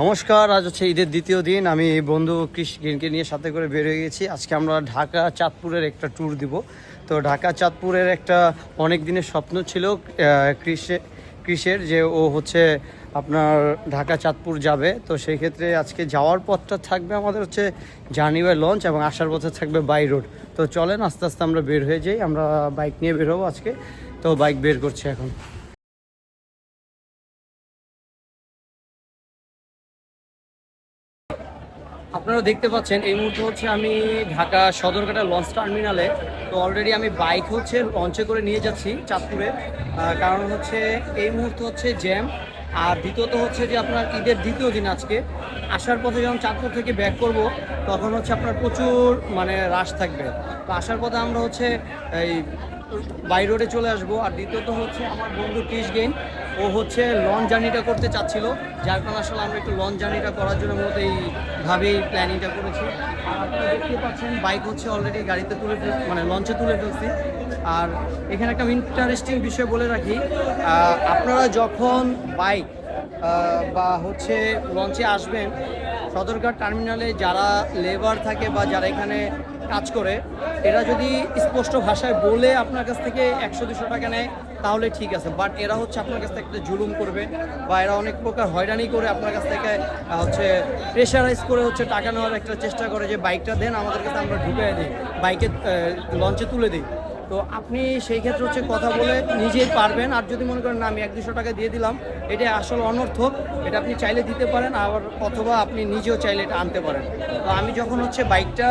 নমস্কার, আজ হচ্ছে ঈদের দ্বিতীয় দিন। আমি বন্ধু কৃষ্ণকে নিয়ে সাথে করে বের হয়ে গেছি। আজকে আমরা ঢাকা চাঁদপুরের একটা ট্যুর দিব। তো ঢাকা চাঁদপুরের একটা অনেক দিনের স্বপ্ন ছিল কৃষে, কৃষের যে ও হচ্ছে আপনার ঢাকা চাঁদপুর যাবে। তো সেই ক্ষেত্রে আজকে যাওয়ার পথটা থাকবে আমাদের হচ্ছে জার্নি বাই লঞ্চ এবং আসার পথে থাকবে বাই রোড তো চলেন, আস্তে আস্তে আমরা বের হয়ে যাই। আমরা বাইক নিয়ে বের হব আজকে। তো বাইক বের করছি এখন। আপনারা দেখতে পাচ্ছেন, এই মুহূর্তে হচ্ছে আমি ঢাকা সদরঘাটা লঞ্চ টার্মিনালে। তো অলরেডি আমি বাইক হচ্ছে লঞ্চে করে নিয়ে যাচ্ছি চাঁদপুরে। কারণ হচ্ছে এই মুহূর্তে হচ্ছে জ্যাম আর দ্বিতীয়ত হচ্ছে যে আপনার ঈদের দ্বিতীয় দিন আজকে। আসার পথে যখন চাঁদপুর থেকে ব্যাক করব, তখন হচ্ছে আপনার প্রচুর মানে রাশ থাকবে। তো আসার পথে আমরা হচ্ছে এই বাই রোডে চলে আসব। আর দ্বিতীয়ত হচ্ছে আমার বন্ধু ক্রিস গেইন ও হচ্ছে লঞ্চ জার্নিটা করতে চাচ্ছিল। যার কারণে আসলে আমরা একটু লঞ্চ জার্নিটা করার জন্য মূলত এইভাবেই প্ল্যানিংটা করেছি। আপনারা দেখতে পাচ্ছেন বাইক হচ্ছে অলরেডি গাড়িতে তুলে মানে লঞ্চে তুলে ফেলছি। আর এখানে একটা ইন্টারেস্টিং বিষয় বলে রাখি আপনারা যখন বাইক বা হচ্ছে লঞ্চে আসবেন, সদরঘাট টার্মিনালে যারা লেবার থাকে বা যারা এখানে কাজ করে, এরা যদি স্পষ্ট ভাষায় বলে আপনার কাছ থেকে একশো, দুশো টাকা নেয়, তাহলে ঠিক আছে। বাট এরা হচ্ছে আপনার কাছ থেকে একটা জুলুম করবে বা এরা অনেক প্রকার হয়রানি করে আপনার কাছ থেকে হচ্ছে প্রেশারাইজ করে হচ্ছে টাকা নেওয়ার একটা চেষ্টা করে যে বাইকটা দেন, আমাদের কাছে আমরা ঢুকিয়ে দিই বাইকে লঞ্চে তুলে দিই। তো আপনি সেই ক্ষেত্রে হচ্ছে কথা বলে নিজেই পারবেন। আর যদি মনে করেন, না, আমি এক, দুশো টাকা দিয়ে দিলাম, এটা আসলে অনর্থক, এটা আপনি চাইলে দিতে পারেন, আবার অথবা আপনি নিজেও চাইলে এটা আনতে পারেন। তো আমি যখন হচ্ছে বাইকটা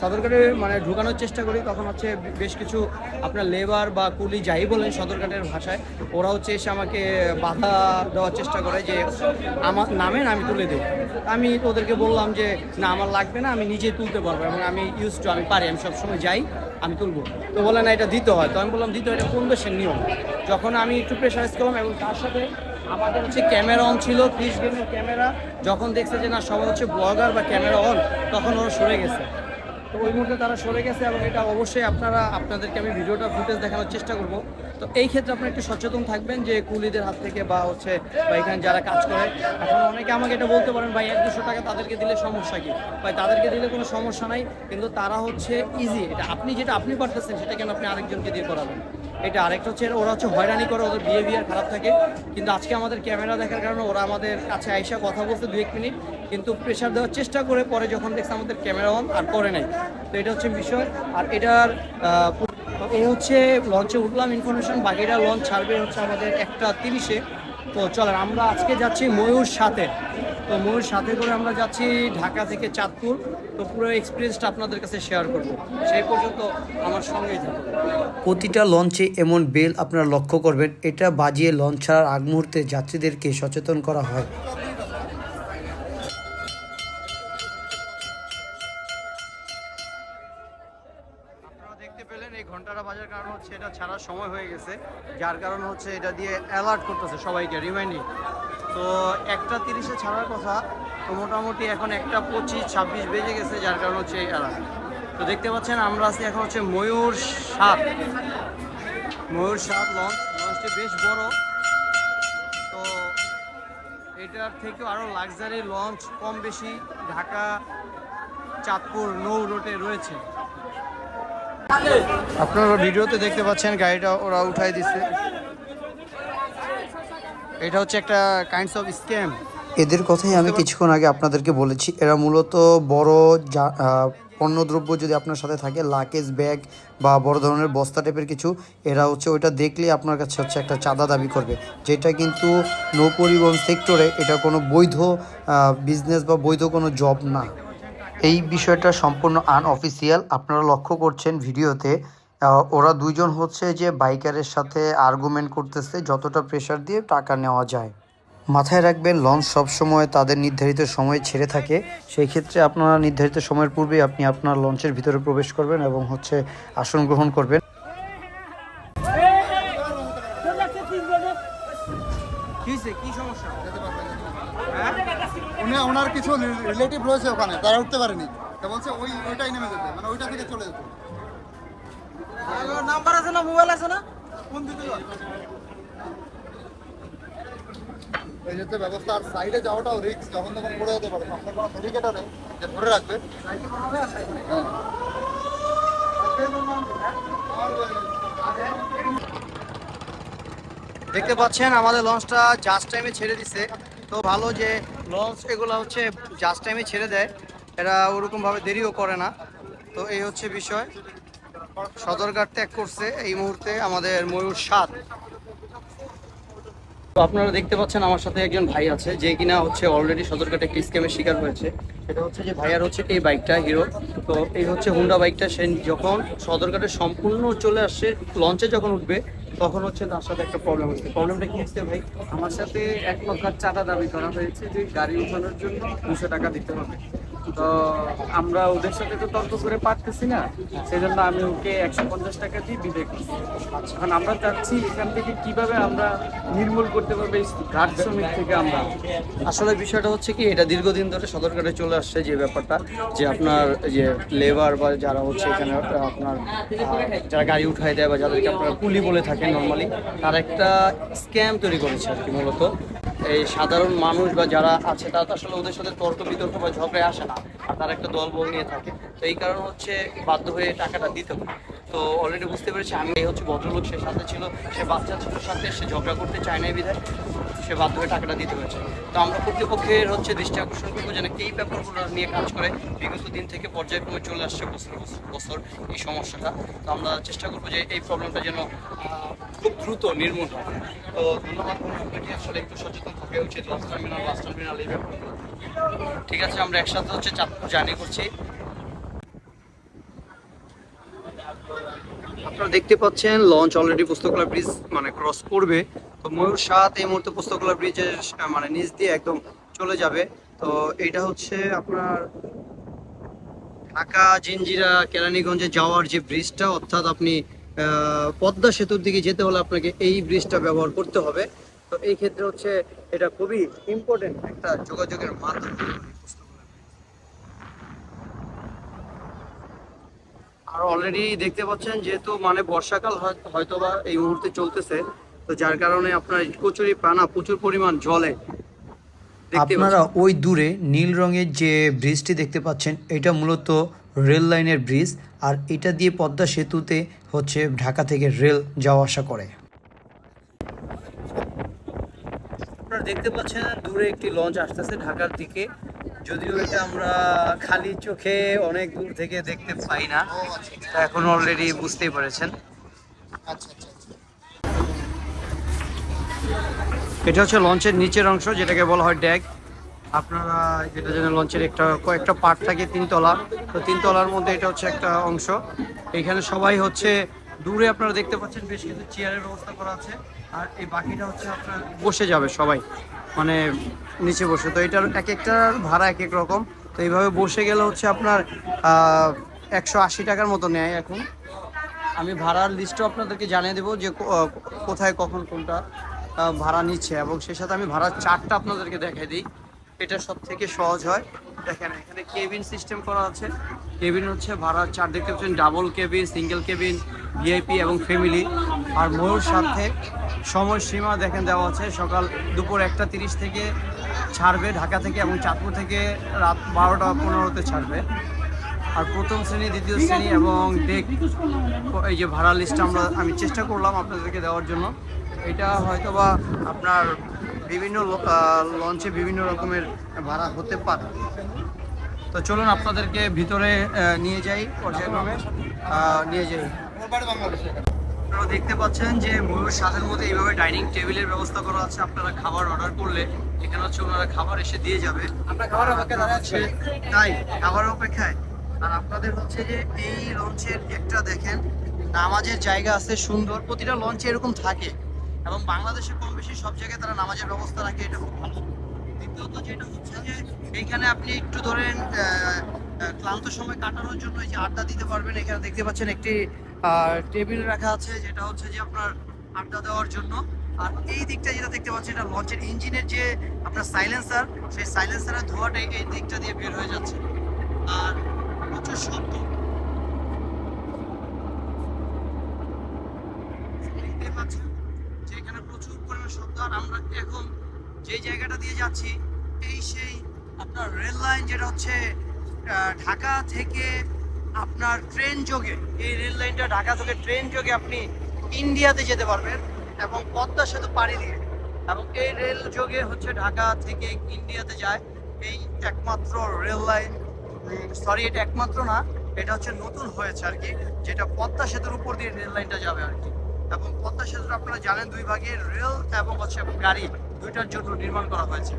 সদরঘাটে মানে ঢুকানোর চেষ্টা করি, তখন হচ্ছে বেশ কিছু আপনার লেবার বা কুলি যাই বলেন সদরঘাটের ভাষায় ওরা হচ্ছে এসে আমাকে বাধা দেওয়ার চেষ্টা করে যে আমার নামেন আমি তুলে দিই। আমি ওদেরকে বললাম যে, না, আমার লাগবে না, আমি নিজেই তুলতে পারব এবং আমি ইউজ টু আমি পারি, আমি সবসময় যাই, আমি তুলবো। তো বলে, না, এটা দিতে হয়। তো আমি বললাম, দিতে হয়, এটা কোন দেশের নিয়ম? যখন আমি একটু প্রেশারাইজ করলাম এবং তার সাথে আমাদের হচ্ছে ক্যামেরা অন ছিল ক্রিস গেমের ক্যামেরা। যখন দেখছে যে না, সবাই হচ্ছে ব্লগার বা ক্যামেরা অন তখন ওরা সরে গেছে। তো ওই মুহূর্তে তারা সরে গেছে এবং এটা অবশ্যই আপনারা, আপনাদেরকে আমি ভিডিওটা ফুটেজ দেখানোর চেষ্টা করব। তো এই ক্ষেত্রে আপনারা একটু সচেতন থাকবেন যে কুলিদের হাত থেকে বা হচ্ছে, বা এখানে যারা কাজ করে, এখন অনেকে আমাকে এটা বলতে পারেন, ভাই, এক দুশো টাকা তাদেরকে দিলে সমস্যা কি? ভাই, তাদেরকে দিলে কোনো সমস্যা নাই, কিন্তু তারা হচ্ছে ইজি এটা আপনি যেটা আপনি পারতেছেন সেটা কেন আপনি আরেকজনকে দিয়ে করাবেন। এটা আরেকটা হচ্ছে ওরা হচ্ছে হয়রানি করে, ওদের বিহেভিয়ার খারাপ থাকে। কিন্তু আজকে আমাদের ক্যামেরা দেখার কারণে ওরা আমাদের কাছে আইসা কথা বলতে দু এক মিনিট, কিন্তু প্রেশার দেওয়ার চেষ্টা করে পরে যখন দেখছে আমাদের ক্যামেরা অন আর করে নাই। তো এটা হচ্ছে বিষয়। আর এটার এই হচ্ছে লঞ্চে উঠলাম ইনফরমেশন বাকিটা লঞ্চ ছাড়বে হচ্ছে আমাদের একটা তিরিশে। তো চলেন, আমরা আজকে যাচ্ছি ময়ূর সাথে। তো ময়ূর সাথে করে আমরা যাচ্ছি ঢাকা থেকে চাঁদপুর। তো পুরো এক্সপিরিয়েন্সটা আপনাদের কাছে শেয়ার করব। সেই পর্যন্ত আমার সঙ্গেই থাকুন। প্রতিটা লঞ্চে এমন বেল আপনারা লক্ষ্য করবেন এটা বাজিয়ে লঞ্চ ছাড়ার আগ মুহূর্তে যাত্রীদেরকে সচেতন করা হয়। আপনারা দেখতে পেলেন এই ঘন্টাটা বাজার কারণ হচ্ছে এটা ছাড়ার সময় হয়ে গেছে। যার কারণ হচ্ছে এটা দিয়ে অ্যালার্ট করতেছে সবাইকে রিমাইন্ডিং তো একটা তিরিশে ছাড়ার কথা, তো মোটামুটি এখন একটা পঁচিশ, ছাব্বিশ বেজে গেছে, যার কারণ হচ্ছে অ্যালার্ট তো দেখতে পাচ্ছেন, আমরা আছি এখন হচ্ছে ময়ূর সাত ময়ূর সাত লঞ্চ লঞ্চটি বেশ বড়। তো এটার থেকেও আরও লাক্সারি লঞ্চ কম বেশি ঢাকা, চাঁদপুর নৌ রোডে রয়েছে। আপনারা ভিডিওতে দেখতে পাচ্ছেন, গাড়িটা ওরা উঠাই দিছে। এটা হচ্ছে একটা কাইন্ডস অফ স্ক্যাম এদের কথাই আমি কিছুক্ষণ আগে আপনাদেরকে বলেছি এরা মূলত বড় পণ্যদ্রব্য যদি আপনার সাথে থাকে লাকেজ ব্যাগ বা বড় ধরনের বস্তা টাইপের কিছু এরা হচ্ছে ওইটা দেখলেই আপনার কাছে হচ্ছে একটা চাঁদা দাবি করবে। যেটা কিন্তু নৌ পরিবহন সেক্টরে এটা কোনো বৈধ বিজনেস বা বৈধ কোনো জব না। এই বিষয়টা সম্পূর্ণ আনঅফিসিয়াল আপনারা লক্ষ্য করছেন ভিডিওতে। ওরা দুইজন হচ্ছে যে বাইকারের সাথে আর্গুমেন্ট করতেছে যতটা প্রেশার দিয়ে টাকা নেওয়া যায়। মাথায় রাখবেন লঞ্চ সবসময় তাদের নির্ধারিত সময় ছেড়ে থাকে। সেই ক্ষেত্রে আপনারা নির্ধারিত সময়ের পূর্বেই আপনি আপনার লঞ্চের ভিতরে প্রবেশ করবেন এবং হচ্ছে আসন গ্রহণ করবেন। কি সমস্যা? উনি ওনার কিছু রিলেটিভ রয়েছে ওখানে তারা উঠতে পারেনি। তা বলছে ওই ওইটাই নেমে যেতে মানে ওইটা থেকে চলে যেত। নাম্বার আছে না? মোবাইল আছে না? কোন এই ব্যবস্থা আর সাইডে যাওয়াটাও রিস্ক যখন তখন পড়ে যেতে পারে। সামনে কোনো ব্যারিকেডারে যে ধরে রাখবে? দেখতে পাচ্ছেন আমাদের লঞ্চটা জাস্ট টাইমে ছেড়ে দিছে। তো ভালো যে লঞ্চ এগুলো হচ্ছে জাস্ট টাইমে ছেড়ে দেয়। এরা ওরকমভাবে দেরিও করে না। তো এই হচ্ছে বিষয়। সদরঘাট ত্যাগ করছে এই মুহূর্তে আমাদের ময়ূর সাত। তো আপনারা দেখতে পাচ্ছেন আমার সাথে একজন ভাই আছে, যে কিনা হচ্ছে অলরেডি সদরঘাটে একটি স্ক্যামের শিকার হয়েছে। সেটা হচ্ছে যে ভাইয়ার হচ্ছে এই বাইকটা হিরো তো এই হচ্ছে হুন্ডা বাইকটা সে যখন সদরঘাটে সম্পূর্ণ চলে আসছে লঞ্চে যখন উঠবে, তখন হচ্ছে তার সাথে একটা প্রবলেম হচ্ছে। প্রবলেমটা কি হচ্ছে ভাই? আমার সাথে এক প্রকার চাঁদা দাবি করা হয়েছে যে গাড়ি উঠানোর জন্য দুশো টাকা দিতে হবে। তো আমরা ওদের সাথে তো তর্ক করে পারতেছি না। সেই জন্য আমি ওকে একশো পঞ্চাশ টাকা দিয়ে বিদে করছি। এখন আমরা চাচ্ছি এখান থেকে কীভাবে আমরা নির্মূল করতে পারব এই ঘাট শ্রমিক থেকে আমরা। আসলে বিষয়টা হচ্ছে কি, এটা দীর্ঘদিন ধরে সদরঘাটে চলে আসছে যে ব্যাপারটা, যে আপনার যে লেবার বা যারা হচ্ছে এখানে আপনার যারা গাড়ি উঠায় দেয় বা যাদেরকে আপনারা কুলি বলে থাকেন নর্মালি তারা একটা স্ক্যাম তৈরি করেছে আর কি মূলত। এই সাধারণ মানুষ বা যারা আছে, তারা তো আসলে ওদের সাথে তর্ক বিতর্ক বা ঝগড়ায় আসে না, আর তারা একটা দল বল নিয়ে থাকে। তো এই কারণে হচ্ছে বাধ্য হয়ে টাকাটা দিতে হয়। তো অলরেডি বুঝতে পেরেছি, আমি হচ্ছে ভদ্রলোক, সে সাথে ছিল, সে বাচ্চা ছিল সাথে, সে ঝগড়া করতে চায় না বিধায়। সে বাধ্য হয়ে টাকাটা দিতে হয়েছে। তো আমরা কর্তৃপক্ষের হচ্ছে দৃষ্টি আকর্ষণ করব যেন এই ব্যাপারগুলো নিয়ে কাজ করে। বিগত দিন থেকে পর্যায়ক্রমে চলে আসছে বছর বছর এই সমস্যাটা। তো আমরা চেষ্টা করব যে এই প্রবলেমটা যেন খুব দ্রুত নির্মূল হয় তো ধন্যবাদ আপনাকে আসলে একটু সচেতন থাকা উচিত লাস্ট টার্মিনাল লাস্ট টার্মিনাল এই ব্যাপারগুলো। ঠিক আছে, আমরা একসাথে হচ্ছে চাঁদপুর জার্নি করছি। আপনারা দেখতে পাচ্ছেন লঞ্চ অলরেডি পুস্তকলা ব্রিজ মানে ক্রস করবে। ময়ূর সাত এই মুহূর্তে পুস্তকলা ব্রিজের মানে নিচ দিয়ে একদম চলে যাবে। তো এটা হচ্ছে আপনার ঢাকা জিঞ্জিরা কেরানীগঞ্জে যাওয়ার যে ব্রিজটা, অর্থাৎ আপনি পদ্মা সেতুর দিকে যেতে হলে আপনাকে এই ব্রিজটা ব্যবহার করতে হবে। তো এই ক্ষেত্রে হচ্ছে এটা খুবই ইম্পর্টেন্ট একটা যোগাযোগের মাধ্যম। আর অলরেডি দেখতে পাচ্ছেন, যেহেতু মানে বর্ষাকাল হয়- হয়তোবা এই মুহূর্তে চলতেছে তো যার কারণে আপনার কচুরি পানা প্রচুর পরিমাণ জলে আপনারা ওই দূরে নীল রঙের যে ব্রিজটি দেখতে পাচ্ছেন এটা মূলত রেল লাইনের ব্রিজ আর এটা দিয়ে পদ্মা সেতুতে হচ্ছে ঢাকা থেকে রেল যাওয়া আসা করে। আপনারা দেখতে পাচ্ছেন দূরে একটি লঞ্চ আসতেছে ঢাকার দিকে। যদিও এটা আমরা খালি চোখে অনেক দূর থেকে দেখতে পাই না এখন অলরেডি বুঝতেই পেরেছেন। আচ্ছা আচ্ছা আচ্ছা এটা হচ্ছে লঞ্চের নিচের অংশ, যেটাকে বলা হয় ড্যাগ। আপনারা যেটা জানেন, লঞ্চের একটা, কয়েকটা পার্ট থাকে, তিনতলা। তো তিনতলার মধ্যে এটা হচ্ছে একটা অংশ। এখানে সবাই হচ্ছে দূরে আপনারা দেখতে পাচ্ছেন, বেশ কিছু চেয়ারের ব্যবস্থা করা আছে। আর এই বাকিটা হচ্ছে আপনার বসে যাবে সবাই মানে নিচে বসে। তো এটার এক একটার ভাড়া এক এক রকম। তো এইভাবে বসে গেলে হচ্ছে আপনার একশো আশি টাকার মতো নেয় এখন। আমি ভাড়ার লিস্টও আপনাদেরকে জানিয়ে দেবো যে কোথায় কখন কোনটা। ভাড়া নিচ্ছে এবং সেই সাথে আমি ভাড়ার চারটা আপনাদেরকে দেখাই দিই। এটা সব থেকে সহজ হয়। দেখেন, এখানে কেবিন সিস্টেম করা আছে। কেবিন হচ্ছে ভাড়ার চার্ট দেখতে পাচ্ছেন double cabin single cabin VIP এবং ফ্যামিলি আর ময়ূর সাথে সময়সীমা দেখেন দেওয়া আছে, সকাল দুপুর একটা তিরিশ থেকে ছাড়বে ঢাকা থেকে এবং চাঁদপুর থেকে রাত বারোটা পনেরোতে ছাড়বে। আর প্রথম শ্রেণি, দ্বিতীয় শ্রেণি এবং ডেক এই যে ভাড়া লিস্ট আমরা, আমি চেষ্টা করলাম আপনাদেরকে দেওয়ার জন্য। এটা হয়তোবা আপনার বিভিন্ন লঞ্চে বিভিন্ন রকমের ভাড়া হতে পারে। তো চলুন আপনাদেরকে ভিতরে নিয়ে যাই পর্যায়ক্রমে। নিয়ে যাই। আপনারা দেখতে পাচ্ছেন যে ময়ূর স্বাদের মধ্যে এইভাবে ডাইনিং টেবিলের ব্যবস্থা করা আছে। আপনারা খাবার অর্ডার করলে এখানে হচ্ছে ওনারা খাবার এসে দিয়ে যাবে। আমরা খাবার তাই খাবার অপেক্ষায়। আর আপনাদের হচ্ছে যে এই লঞ্চের একটা দেখেন নামাজের জায়গা আছে সুন্দর। প্রতিটা লঞ্চে এরকম থাকে। এবং বাংলাদেশে কম বেশি সব জায়গায় তারা নামাজের ব্যবস্থা রাখে, এটা খুব ভালো। দ্বিতীয়ত যেটা হচ্ছে যে, এইখানে আপনি একটু ধরেন ক্লান্ত সময় কাটানোর জন্য এই যে আড্ডা দিতে পারবেন, এখানে দেখতে পাচ্ছেন একটি টেবিল রাখা আছে, যেটা হচ্ছে যে আপনার আড্ডা দেওয়ার জন্য। আর এই দিকটা যেটা দেখতে পাচ্ছেন, এটা লঞ্চের ইঞ্জিনের যে আপনার সাইলেন্সার, সেই সাইলেন্সারের ধোঁয়াটা এই- দিকটা দিয়ে বের হয়ে যাচ্ছে। আর প্রচুর শব্দ। পাচ্ছেন যে এখানে প্রচুর পরিমাণ শব্দ আর আমরা এখন যে জায়গাটা দিয়ে যাচ্ছি, এই সেই আপনার রেল লাইন যেটা হচ্ছে ঢাকা থেকে আপনার ট্রেন যোগে, এই রেল লাইনটা ঢাকা থেকে ট্রেন যোগে আপনি ইন্ডিয়াতে যেতে পারবেন এবং পদ্মা সেতু পাড়ি দিয়ে। এবং এই রেল যোগে হচ্ছে ঢাকা থেকে ইন্ডিয়াতে যায়, এই একমাত্র রেল লাইন সরি এটা একমাত্র না, এটা হচ্ছে নতুন হয়েছে আর কি, যেটা পদ্মা সেতুর উপর দিয়ে রেল লাইনটা যাবে আর কি। এবং পদ্মা সেতুটা আপনারা জানেন দুই ভাগে রেল এবং হচ্ছে গাড়ি দুইটার জন্য নির্মাণ করা হয়েছে।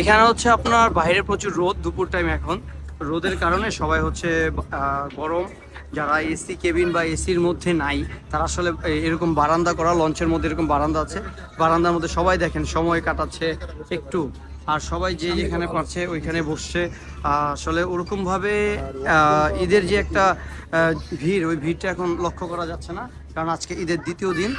এখানে হচ্ছে আপনার বাইরে প্রচুর রোদ, দুপুর টাইম এখন। রোদের কারণে সবাই হচ্ছে গরম। যারা এসি কেবিন বা এসির মধ্যে নাই, তারা আসলে এরকম বারান্দা করা লঞ্চের মধ্যে এরকম বারান্দা আছে। বারান্দার মধ্যে সবাই দেখেন, সময় কাটাচ্ছে একটু। আর সবাই যে যেখানে পারছে ওইখানে বসছে। আসলে ওরকমভাবে ঈদের যে একটা ভিড় ওই ভিড়টা এখন লক্ষ্য করা যাচ্ছে না। কারণ আজকে ঈদের দ্বিতীয় দিন।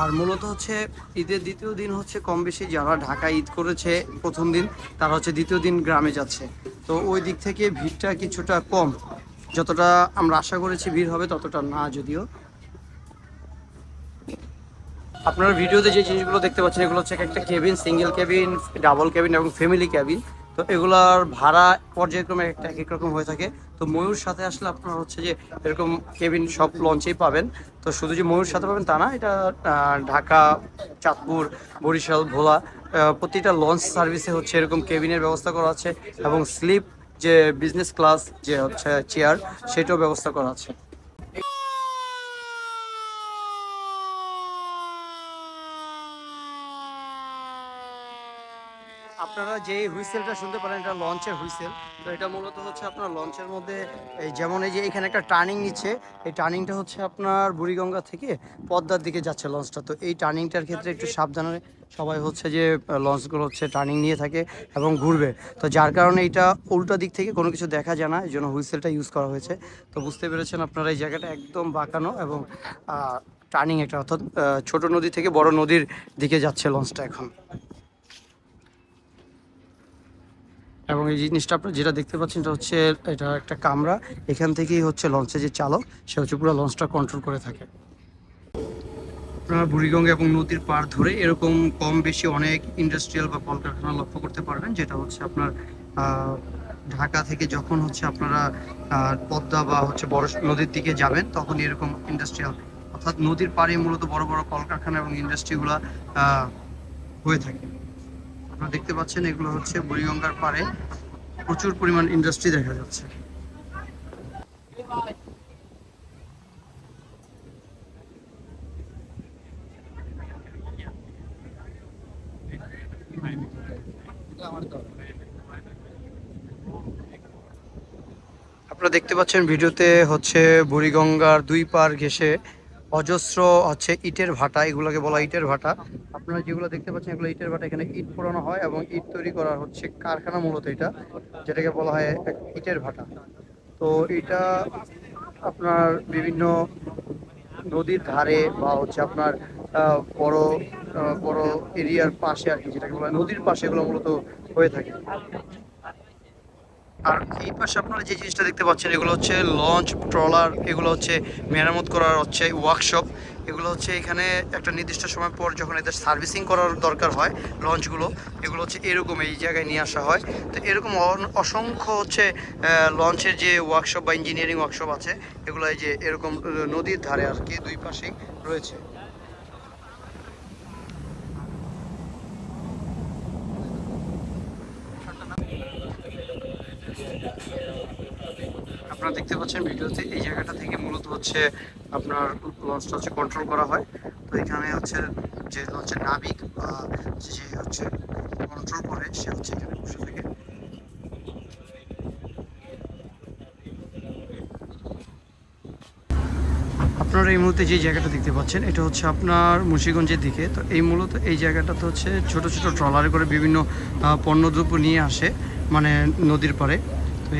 আর মূলত হচ্ছে ঈদের দ্বিতীয় দিন হচ্ছে কম বেশি যারা ঢাকা ঈদ করেছে প্রথম দিন তারা হচ্ছে দ্বিতীয় দিন গ্রামে যাচ্ছে। তো ওই দিক থেকে ভিড়টা কিছুটা কম। যতটা আমরা আশা করেছি ভিড় হবে ততটা না যদিও। আপনারা ভিডিওতে যে জিনিসগুলো দেখতে পাচ্ছেন, এগুলো হচ্ছে একটা cabin single cabin double cabin এবং ফ্যামিলি কেবিন তো এগুলার ভাড়া পর্যায়ক্রমে একটা এক এক রকম হয়ে থাকে। তো ময়ূর সাথে আসলে আপনার হচ্ছে যে এরকম কেবিন সব লঞ্চেই পাবেন। তো শুধু যে ময়ূর সাথে পাবেন তা না, এটা ঢাকা, চাঁদপুর, বরিশাল, ভোলা প্রতিটা লঞ্চ সার্ভিসে হচ্ছে এরকম কেবিনের ব্যবস্থা করা আছে। এবং স্লিপ যে বিজনেস ক্লাস যে হচ্ছে চেয়ার সেটাও ব্যবস্থা করা আছে। আপনারা যে হুইসেলটা শুনতে পারেন, এটা লঞ্চের হুইসেল। তো এটা মূলত হচ্ছে আপনার লঞ্চের মধ্যে, এই যেমন এই যে এখানে একটা টার্নিং নিচ্ছে, এই টার্নিংটা হচ্ছে আপনার বুড়িগঙ্গা থেকে পদ্মার দিকে যাচ্ছে লঞ্চটা। তো এই টার্নিংটার ক্ষেত্রে একটু সাবধানে সবাই হচ্ছে যে, লঞ্চগুলো হচ্ছে টার্নিং নিয়ে থাকে এবং ঘুরবে। তো যার কারণে এটা উল্টো দিক থেকে কোনো কিছু দেখা যায় না, এই জন্য হুইসেলটা ইউজ করা হয়েছে। তো বুঝতে পেরেছেন আপনারা এই জায়গাটা একদম বাঁকানো এবং টার্নিং একটা অর্থাৎ ছোট নদী থেকে বড় নদীর দিকে যাচ্ছে লঞ্চটা এখন। এবং এই জিনিসটা আপনারা যেটা দেখতে পাচ্ছেন এটা হচ্ছে, এটা একটা কামরা। এখান থেকেই হচ্ছে লঞ্চের যে চালক, সে হচ্ছে পুরো লঞ্চটা কন্ট্রোল করে থাকে। আপনারা বুড়িগঙ্গা এবং নদীর পার ধরে এরকম কম বেশি অনেক ইন্ডাস্ট্রিয়াল বা কলকারখানা লক্ষ্য করতে পারবেন, যেটা হচ্ছে আপনার ঢাকা থেকে যখন হচ্ছে আপনারা পদ্মা বা হচ্ছে বড় নদীর দিকে যাবেন, তখন এরকম ইন্ডাস্ট্রিয়াল অর্থাৎ নদীর পাড়ে মূলত বড় বড় কলকারখানা এবং ইন্ডাস্ট্রিগুলো হয়ে থাকে। আপনারা দেখতে পাচ্ছেন, এগুলো হচ্ছে বুড়িগঙ্গার পাড়ে প্রচুর পরিমাণ ইন্ডাস্ট্রি দেখা যাচ্ছে। আপনারা দেখতে পাচ্ছেন ভিডিওতে হচ্ছে বুড়িগঙ্গার দুই পার ঘেঁষে অজস্র হচ্ছে ইটের ভাটা, এগুলোকে বলা ইটের ভাটা। আপনারা যেগুলো দেখতে পাচ্ছেন, এগুলো ইটের বাটা। এখানে ইট পোড়ানো হয় এবং ইট তৈরি করা হচ্ছে কারখানা মূলত এটা, যেটাকে বলা হয় ইটের ভাটা। তো এটা আপনার বিভিন্ন নদীর ধারে বা হচ্ছে আপনার বড় বড় এরিয়ার পাশে আর কি, যেটাকে বলা নদীর পাশে এগুলো মূলত হয়ে থাকে। আর এই পাশে আপনারা যে জিনিসটা দেখতে পাচ্ছেন, এগুলো হচ্ছে লঞ্চ, ট্রলার, এগুলো হচ্ছে মেরামত করার হচ্ছে ওয়ার্কশপ এগুলো হচ্ছে এখানে একটা নির্দিষ্ট সময় পর যখন এদের সার্ভিসিং করার দরকার হয়, লঞ্চগুলো, এগুলো হচ্ছে এরকম এই জায়গায় নিয়ে আসা হয়। তো এরকম অসংখ্য হচ্ছে লঞ্চের যে ওয়ার্কশপ বা ইঞ্জিনিয়ারিং ওয়ার্কশপ আছে, এগুলো এই যে এরকম নদীর ধারে আর কি দুই পাশেই রয়েছে। আপনারা দেখতে পাচ্ছেন ভিডিওতে, এই জায়গাটা থেকে মূলত হচ্ছে আপনার লঞ্চটা হচ্ছে কন্ট্রোল করা হয়। তো এখানে হচ্ছে যে লঞ্চের নাবিক বা যে হচ্ছে কন্ট্রোল করে, সে হচ্ছে এখানে বসে থাকে। আপনারা এই মুহূর্তে যে জায়গাটা দেখতে পাচ্ছেন, এটা হচ্ছে আপনার মুন্সিগঞ্জের দিকে। তো এই মূলত এই জায়গাটাতে হচ্ছে ছোট ছোট ট্রলারে করে বিভিন্ন পণ্যদ্রব্য নিয়ে আসে মানে নদীর পাড়ে।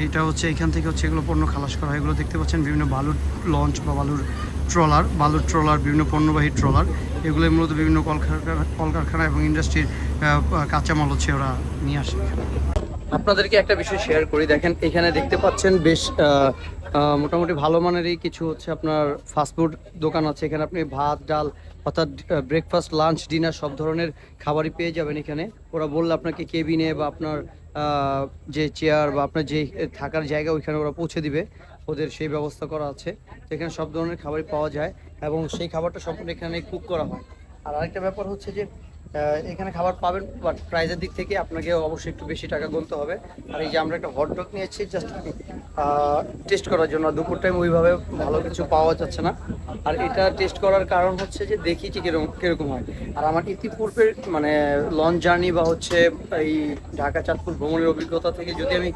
এটা হচ্ছে এখান থেকে হচ্ছে এগুলো পণ্য খালাস করা হয়। এগুলো দেখতে পাচ্ছেন বিভিন্ন বালুর লঞ্চ বা বালুর ট্রলার বালুর ট্রলার, বিভিন্ন পণ্যবাহী ট্রলার। এগুলো মূলত বিভিন্ন কলকারখানা কলকারখানা এবং ইন্ডাস্ট্রির কাঁচামাল হচ্ছে ওরা নিয়ে আসে। আপনাদেরকে একটা বিষয় শেয়ার করি। দেখেন, এখানে দেখতে পাচ্ছেন বেশ মোটামুটি ভালো মানেরই কিছু হচ্ছে আপনার ফাস্টফুড দোকান আছে। এখানে আপনি ভাত, ডাল অর্থাৎ ব্রেকফাস্ট লাঞ্চ ডিনার সব ধরনের খাবারই পেয়ে যাবেন এখানে। ওরা বললে আপনাকে কেবিনে বা আপনার যে চেয়ার বা আপনার যে থাকার জায়গা ওইখানে ওরা পৌঁছে দিবে। ওদের সেই ব্যবস্থা করা আছে। এখানে সব ধরনের খাবারই পাওয়া যায় এবং সেই খাবারটা সম্পূর্ণ এখানে কুক করা হয়। আর আরেকটা ব্যাপার হচ্ছে যে এখানে খাবার পাবেন বাট প্রাইজের দিক থেকে আপনাকে অবশ্যই একটু বেশি টাকা গুনতে হবে। আর এই যে আমরা একটা হটডগ নিয়েছি জাস্ট টেস্ট করার জন্য। দুপুর টাইম ওইভাবে ভালো কিছু পাওয়া যাচ্ছে না। আর এটা টেস্ট করার কারণ হচ্ছে যে দেখি যে কীরকম কীরকম হয়। আর আমার ইতিপূর্বের মানে লঞ্চ জার্নি বা হচ্ছে এই ঢাকা চাঁদপুর ভ্রমণের অভিজ্ঞতা থেকে যদি আমি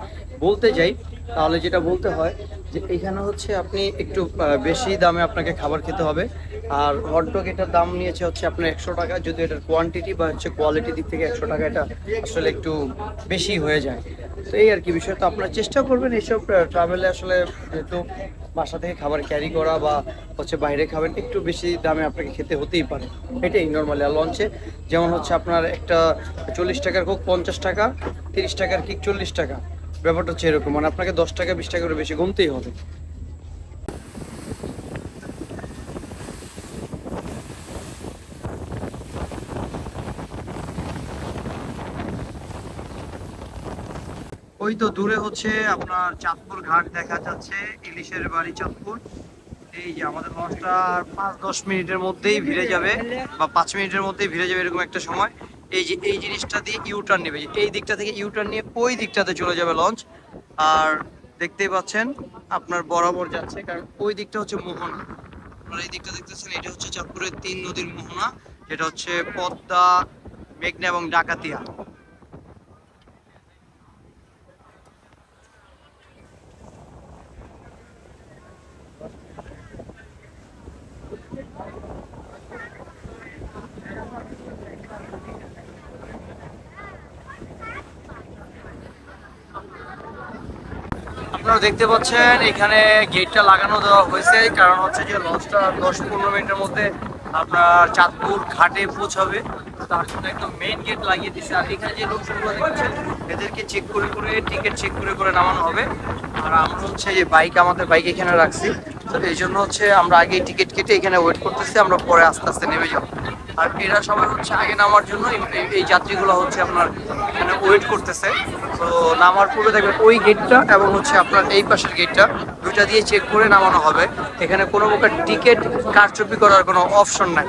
বলতে যাই তাহলে যেটা বলতে হয় যে এখানে হচ্ছে আপনি একটু বেশি দামে আপনাকে খাবার খেতে হবে। আর হটডগ এটার দাম নিয়েছে হচ্ছে আপনার একশো টাকা যদি এটার কোয়ান্টিটি বা হচ্ছে কোয়ালিটি দিক থেকে একশো টাকা, এটা আসলে একটু বেশি হয়ে যায়। তো এই আর কি বিষয়। তো আপনারা চেষ্টা করবেন এইসব ট্রাভেলে আসলে যেহেতু বাসা থেকে খাবার ক্যারি করা বা হচ্ছে বাইরে খাবেন, একটু বেশি দামে আপনাকে খেতে হতেই পারে। এটাই নর্মালি আর লঞ্চে যেমন হচ্ছে আপনার একটা চল্লিশ টাকার কোক পঞ্চাশ টাকা, তিরিশ টাকার কিক চল্লিশ টাকা। ব্যাপারটা হচ্ছে এরকম। মানে আপনাকে দশ টাকা, বিশ টাকা করে বেশি গুনতেই হবে। ওই তো দূরে হচ্ছে আপনার চাঁদপুর ঘাট দেখা যাচ্ছে, ইলিশের বাড়ি চাঁদপুর। এই যে আমাদের লঞ্চটা পাঁচ, দশ মিনিটের মধ্যেই ভিড়ে যাবে, বা পাঁচ মিনিটের মধ্যেই ভিড়ে যাবে এরকম একটা সময়। এই যে, এই জিনিসটা দিয়ে ইউটার্ন নেবে। এই দিকটা থেকে ইউটার্ন নিয়ে ওই দিকটাতে চলে যাবে লঞ্চ আর দেখতেই পাচ্ছেন, আপনার বরাবর যাচ্ছে, কারণ ওই দিকটা হচ্ছে মোহনা। আপনারা এই দিকটা দেখতেছেন, এটা হচ্ছে চাঁদপুরের তিন নদীর মোহনা, যেটা হচ্ছে পদ্মা, মেঘনা এবং ডাকাতিয়া। আপনারা দেখতে পাচ্ছেন, এখানে গেটটা লাগানো দেওয়া হয়েছে। কারণ হচ্ছে যে লঞ্চটা দশ পনেরো মিনিটের মধ্যে আপনার চাঁদপুর ঘাটে পৌঁছাবে। তার জন্য একদম মেইন গেট লাগিয়ে দিচ্ছে আর এখানে যে লোকজনগুলো দেখছেন এদেরকে চেক করে করে টিকিট চেক করে করে নামানো হবে। আর আমরা হচ্ছে যে বাইক আমাদের বাইক এখানে রাখছি। তো এই জন্য হচ্ছে আমরা আগে টিকিট কেটে এখানে ওয়েট করতেছি, আমরা পরে আস্তে আস্তে নেমে যাব। আর এরা সবাই হচ্ছে আগে নামার জন্য এই যাত্রীগুলো হচ্ছে আপনার এখানে ওয়েট করতেছে। তো নামার পূর্বে দেখবেন ওই গেটটা এবং হচ্ছে আপনার এই পাশের গেটটা দুইটা দিয়ে চেক করে নামানো হবে। এখানে কোনো প্রকার টিকিট কারচুপি করার কোনো অপশন নাই।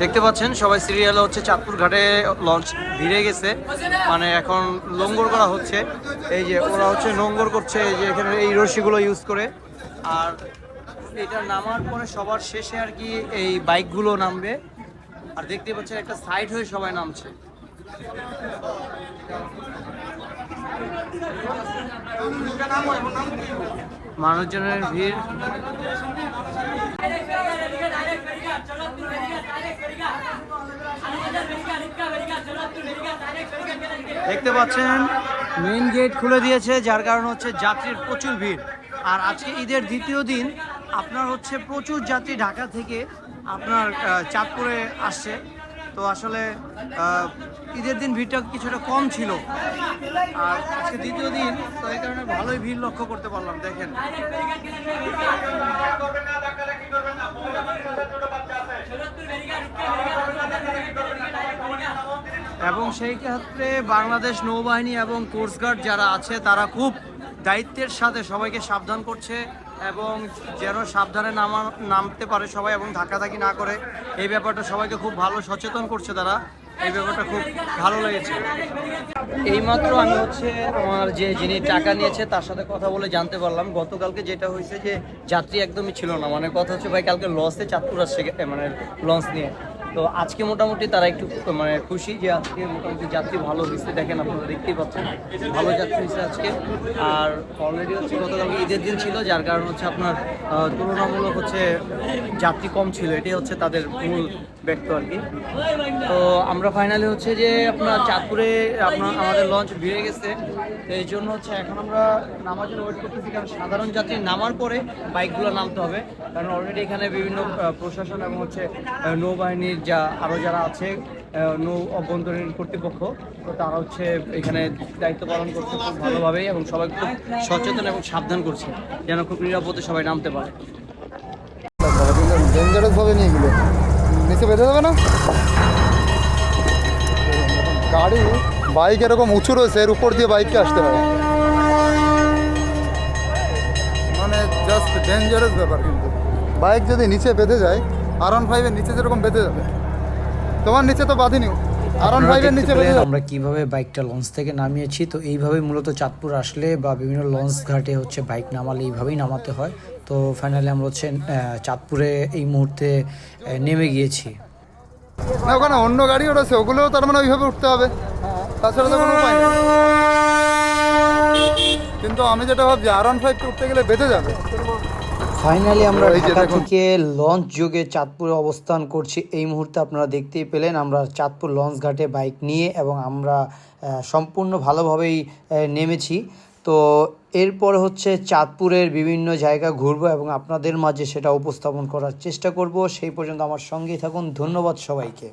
দেখতে পাচ্ছেন, সবাই সিরিয়ালে হচ্ছে চাঁদপুর ঘাটে লঞ্চ ভিড়ে গেছে। মানে এখন লঙ্গর করা হচ্ছে। এই যে ওরা হচ্ছে নোঙ্গর করছে, এই যে এখানে এই রশিগুলো ইউজ করে। আর এটা নামার পরে সবার শেষে আর কি এই বাইকগুলো নামবে। আর দেখতে পাচ্ছেন একটা সাইড হয়ে সবাই নামছে। মানুষজনের ভিড়। দেখতে পাচ্ছেন মেইন গেট খুলে দিয়েছে, যার কারণ হচ্ছে যাত্রীর প্রচুর ভিড়। আর আজকে ঈদের দ্বিতীয় দিন, আপনার হচ্ছে প্রচুর যাত্রী ঢাকা থেকে আপনার চাঁদপুরে আসছে। তো আসলে ঈদের দিন ভিড়টা কিছুটা কম ছিল। আর আজকে দ্বিতীয় দিন, তো এই কারণে ভালোই ভিড় লক্ষ্য করতে পারলাম, দেখেন। এবং সেই ক্ষেত্রে বাংলাদেশ নৌবাহিনী এবং কোস্টগার্ড যারা আছে, তারা খুব দায়িত্বের সাথে সবাইকে সাবধান করছে। এবং যেন সাবধানে নামা নামতে পারে সবাই এবং ধাক্কাধাক্কি না করে, এই ব্যাপারটা সবাইকে খুব ভালো সচেতন করছে তারা। এই ব্যাপারটা খুব ভালো লেগেছে। এইমাত্র আমি হচ্ছে আমার যে যিনি টাকা নিয়েছে, তার সাথে কথা বলে জানতে পারলাম। গতকালকে যেটা হয়েছে যে যাত্রী একদমই ছিল না। মানে কথা হচ্ছে ভাই, কালকে লসে চাঁদপুর আসছে মানে লঞ্চ নিয়ে। তো আজকে মোটামুটি তারা একটু মানে খুশি যে আজকে মোটামুটি যাত্রী ভালো হিসেবে দেখেন আপনারা দেখতেই পাচ্ছেন, ভালো যাত্রী হিসেবে আজকে। আর অলরেডি হচ্ছে গতকালকে ঈদের দিন ছিল, যার কারণ হচ্ছে আপনার তুলনামূলক হচ্ছে যাত্রী কম ছিল। এটাই হচ্ছে তাদের মূল ব্যক্ত আর কি। তো আমরা ফাইনালি হচ্ছে যে আপনার চাঁদপুরে আপনার আমাদের লঞ্চ ভিড়ে গেছে। তো এই জন্য হচ্ছে এখন আমরা নামার জন্য ওয়েট করতেছি, কারণ সাধারণ যাত্রী নামার পরে বাইকগুলো নামতে হবে। কারণ অলরেডি এখানে বিভিন্ন প্রশাসন এবং হচ্ছে নৌবাহিনীর যা আরও যারা আছে নৌ অভ্যন্তরীণ কর্তৃপক্ষ, তো তারা হচ্ছে এখানে দায়িত্ব পালন করছে খুব ভালোভাবেই এবং সবাই খুব সচেতন এবং সাবধান করছে, যেন খুব নিরাপদে সবাই নামতে পারে। ডেঞ্জারাস ভাবে নিয়ে নিচে বেঁধে দেবে না? গাড়ি বাইক এরকম উঁচু রয়েছে এর উপর দিয়ে বাইককে আসতে হয়। মানে জাস্ট ডেঞ্জারাস ব্যাপার কিন্তু। বাইক যদি নিচে বেঁধে যায় আর ওয়ান ফাইভের নিচে যেরকম বেঁধে যাবে তোমার নিচে তো বাঁধিনি আমরা কীভাবে বাইকটা লঞ্চ থেকে নামিয়েছি। তো এইভাবে মূলত চাঁদপুর আসলে বা বিভিন্ন লঞ্চ ঘাটে হচ্ছে বাইক নামালে এইভাবেই নামাতে হয়। তো ফাইনালি আমরা হচ্ছে চাঁদপুরে এই মুহূর্তে নেমে গিয়েছি। না ওখানে অন্য গাড়িও রয়েছে ওগুলোও তার মানে ওইভাবে উঠতে হবে। তাছাড়া তো কোনো উপায় নেই। কিন্তু আমি যেটা ভাবছি আর ওয়ান উঠতে গেলে বেঁধে যাবে। ফাইনালি আমরা ঢাকা থেকে লঞ্চ যোগে চাঁদপুরে অবস্থান করছি। এই মুহূর্তে আপনারা দেখতেই পেলেন আমরা চাঁদপুর লঞ্চ ঘাটে বাইক নিয়ে এবং আমরা সম্পূর্ণ ভালোভাবেই নেমেছি। তো এরপর হচ্ছে চাঁদপুরের বিভিন্ন জায়গা ঘুরবো এবং আপনাদের মাঝে সেটা উপস্থাপন করার চেষ্টা করব। সেই পর্যন্ত আমার সঙ্গেই থাকুন। ধন্যবাদ সবাইকে।